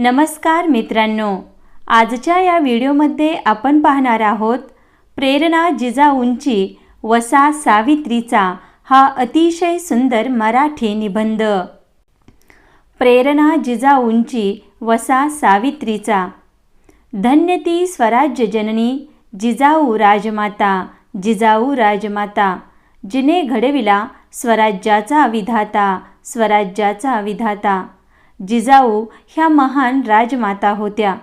नमस्कार मित्रांनो. आजच्या या व्हिडिओमध्ये आपण पाहणार आहोत प्रेरणा जिजाऊंची वसा सावित्रीचा हा अतिशय सुंदर मराठी निबंध. प्रेरणा जिजाऊंची वसा सावित्रीचा. धन्य ती स्वराज्य जननी जिजाऊ राजमाता जिजाऊ राजमाता जिने घडविला स्वराज्याचा विधाता स्वराज्याचा विधाता. जिजाऊ ह्या महान राजमाता होत्या.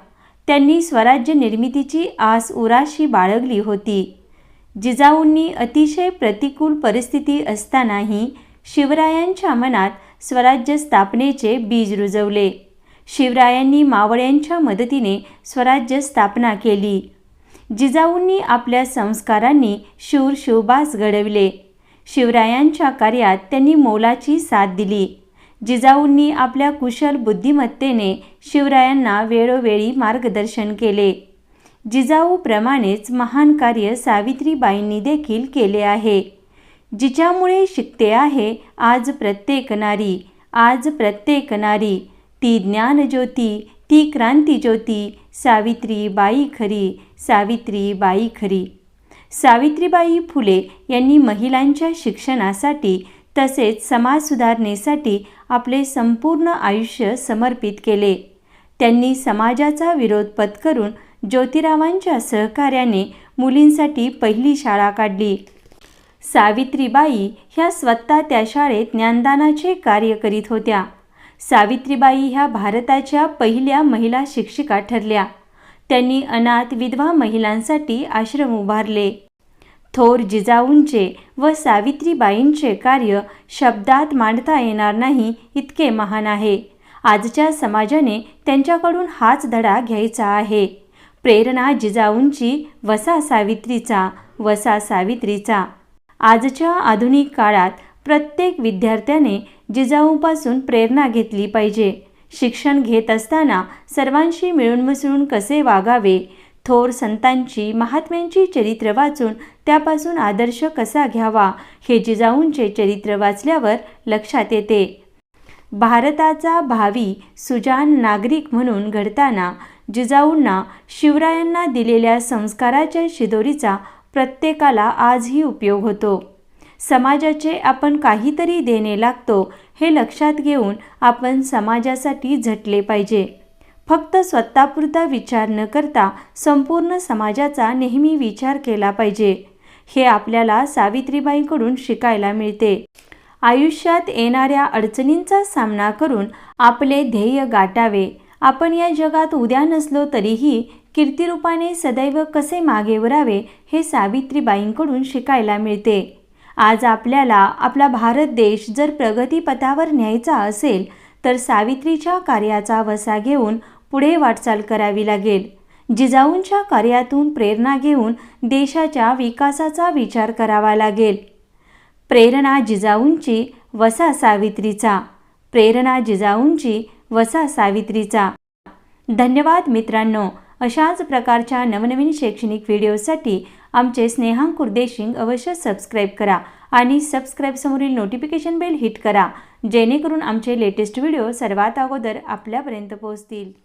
त्यांनी स्वराज्य निर्मितीची आस उराशी बाळगली होती. जिजाऊंनी अतिशय प्रतिकूल परिस्थिती असतानाही शिवरायांच्या मनात स्वराज्य स्थापनेचे बीज रुजवले. शिवरायांनी मावळ्यांच्या मदतीने स्वराज्य स्थापना केली. जिजाऊंनी आपल्या संस्कारांनी शूर शिवबास घडविले. शिवरायांच्या कार्यात त्यांनी मोलाची साथ दिली. जिजाऊंनी आपल्या कुशल बुद्धिमत्तेने शिवरायांना वेळोवेळी मार्गदर्शन केले. जिजाऊप्रमाणेच महान कार्य सावित्रीबाईंनी देखील केले आहे. जिच्यामुळे शिकते आहे आज प्रत्येक नारी आज प्रत्येक नारी. ती ज्ञानज्योती ती क्रांतीज्योती सावित्रीबाई खरी सावित्रीबाई खरी. सावित्रीबाई फुले यांनी महिलांच्या शिक्षणासाठी तसेच समाज सुधारणेसाठी आपले संपूर्ण आयुष्य समर्पित केले. त्यांनी समाजाचा विरोध पत्करून ज्योतिरावांच्या सहकार्याने मुलींसाठी पहिली शाळा काढली. सावित्रीबाई ह्या स्वतः त्या शाळेत ज्ञानदानाचे कार्य करीत होत्या. सावित्रीबाई ह्या भारताच्या पहिल्या महिला शिक्षिका ठरल्या. त्यांनी अनाथ विधवा महिलांसाठी आश्रम उभारले. थोर जिजाऊंचे व सावित्रीबाईंचे कार्य शब्दात मांडता येणार नाही इतके महान आहे. आजच्या समाजाने त्यांच्याकडून हाच धडा घ्यायचा आहे. प्रेरणा जिजाऊंची वसा सावित्रीचा वसा सावित्रीचा. आजच्या आधुनिक काळात प्रत्येक विद्यार्थ्याने जिजाऊपासून प्रेरणा घेतली पाहिजे. शिक्षण घेत असताना सर्वांशी मिळून मिसळून कसे वागावे? थोर संतांची महात्म्यांची चरित्र वाचून त्यापासून आदर्श कसा घ्यावा हे जिजाऊंचे चरित्र वाचल्यावर लक्षात येते. भारताचा भावी सुजान नागरिक म्हणून घडताना जिजाऊंना शिवरायांना दिलेल्या संस्काराच्या शिदोरीचा प्रत्येकाला आजही उपयोग होतो. समाजाचे आपण काहीतरी देणे लागतो हे लक्षात घेऊन आपण समाजासाठी झटले पाहिजे. फक्त स्वतःपुरता विचार न करता संपूर्ण समाजाचा नेहमी विचार केला पाहिजे. हे आपल्याला सावित्रीबाईंकडून शिकायला मिळते. आयुष्यात येणाऱ्या अडचणींचा सामना करून आपले ध्येय गाठावे. आपण या जगात उद्या नसलो तरीही कीर्तिरूपाने सदैव कसे मागे वरावे हे सावित्रीबाईंकडून शिकायला मिळते. आज आपल्याला आपला भारत देश जर प्रगतीपथावर न्यायचा असेल तर सावित्रीच्या कार्याचा वसा घेऊन पुढे वाटचाल करावी लागेल. जिजाऊंच्या कार्यातून प्रेरणा घेऊन देशाच्या विकासाचा विचार करावा लागेल. प्रेरणा जिजाऊंची वसा सावित्रीचा. प्रेरणा जिजाऊंची वसा सावित्रीचा. धन्यवाद मित्रांनो. अशाच प्रकारच्या नवनवीन शैक्षणिक व्हिडिओसाठी आमचे स्नेहांकुर देशिंग अवश्य सबस्क्राईब करा आणि सबस्क्राईब समोरील नोटिफिकेशन बेल हिट करा जेणेकरून आमचे लेटेस्ट व्हिडिओ सर्वात अगोदर आपल्यापर्यंत पोहोचतील.